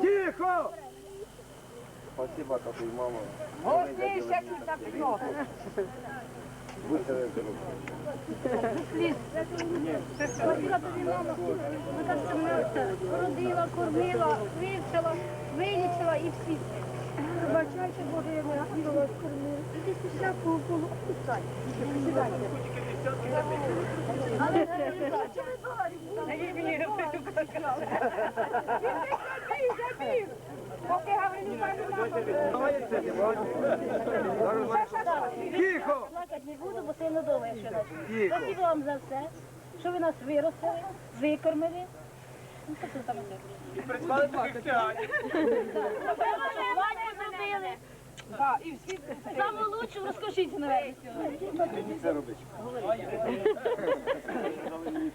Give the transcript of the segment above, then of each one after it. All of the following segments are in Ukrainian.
Тихо. Спасибо, тату мама. Голосніше чуть на піно. Спасибо тобі, мама. Вона що мене родила, кормила, вивчила, вилічила і всі. Вибачайте, Боже, я не хотіла кормила. Ти. Сідайте. Сідайте. Тихо! Плакати не буду, бо сильно довго, якщо наче. Тихо. Спасибо вам за все, що ви нас виростили, викормили. Ну, що це там таке? Ваню зробили. Саме лучше розкажіть сьогодні. Це робить. Мені.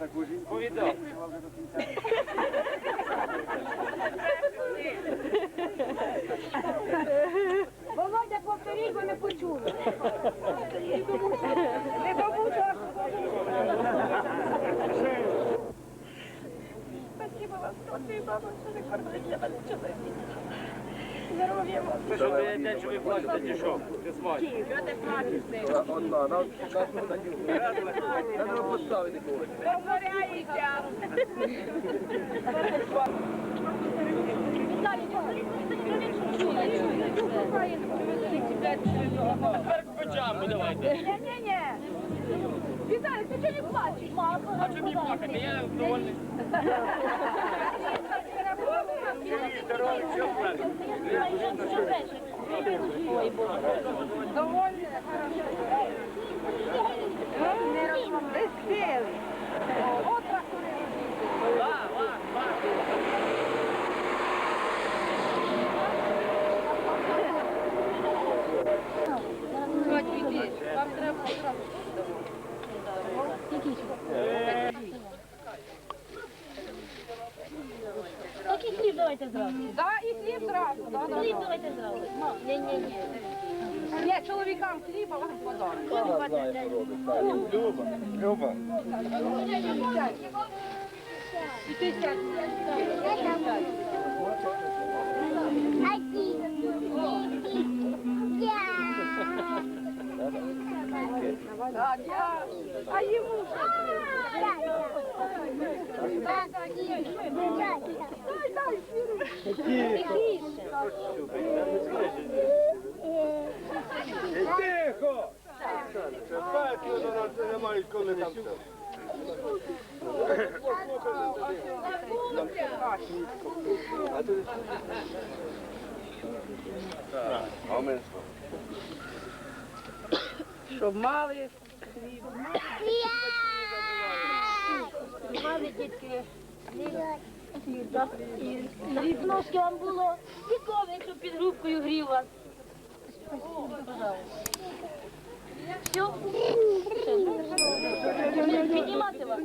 Володя, повторіть, бо не почули. Не побудеш. Спасибо вам, спасибо вам, що ви кормите мене чоловіка. Здоров'я вам. Ти що, ти що ви плачете, чи що? Ти свадьба. Одна, на Треба поставити когось. Повторяється. Тепер печамку давайте. Ні-ні-ні. Віталій, ти чого не плачеш? А чому мені плакати? Я довольний. Довольні? Ти спіли. От давайте зразу. Да, і хліб зразу. Да, да, Хліб да. давайте зразу. Ні-ні-ні. Ні, чоловікам хліб, а вам подарок. Люба, Люба. І ти сядь. Я. А йому що? Тихо! Там все. А ми що? Щоб мали хліб. Мали дітки. І ножки вам було. І коврик, під грубкою грів вас. Все? Піднімати вас?